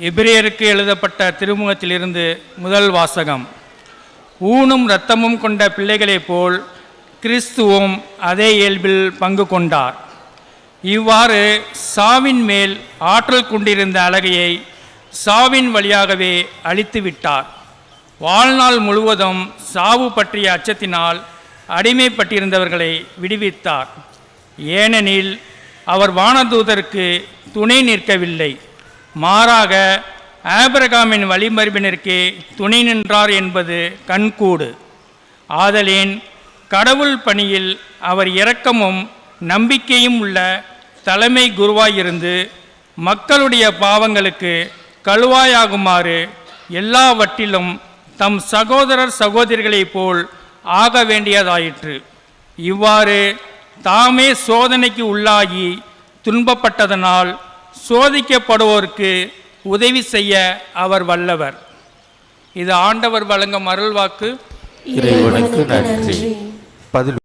எபிரேயருக்கு எழுதப்பட்ட திருமுகத்திலிருந்து முதல் வாசகம். ஊனும் இரத்தமும் கொண்ட பிள்ளைகளைப் போல் கிறிஸ்துவும் அதே இயல்பில் பங்கு கொண்டார். இவ்வாறு சாவின் மேல் ஆற்றல் கொண்டிருந்த அழகையை சாவின் வழியாகவே அழித்து விட்டார் வாழ்நாள் முழுவதும் சாவு பற்றிய அச்சத்தினால் அடிமைப்பட்டிருந்தவர்களை விடுவித்தார். ஏனெனில் அவர் வானதூதருக்கு துணை நிற்கவில்லை. மாறாக ஆபிரகாமின் வழிமரபினருக்கே துணை நின்றார் என்பது கண்கூடு. ஆதலின் கடவுள் பணியில் அவர் இரக்கமும் நம்பிக்கையும் உள்ள தலைமை குருவாயிருந்து மக்களுடைய பாவங்களுக்கு கழுவாயாகுமாறு எல்லாவற்றிலும் தம் சகோதரர் சகோதரிகளைப் போல் ஆக வேண்டியதாயிற்று. இவ்வாறு தாமே சோதனைக்கு உள்ளாகி துன்பப்பட்டதனால் சோதிக்கப்படுவோருக்கு உதவி செய்ய அவர் வல்லவர். இது ஆண்டவர் வழங்கும் அருள்வாக்கு. இறைவனுக்கு நன்றி. பதில்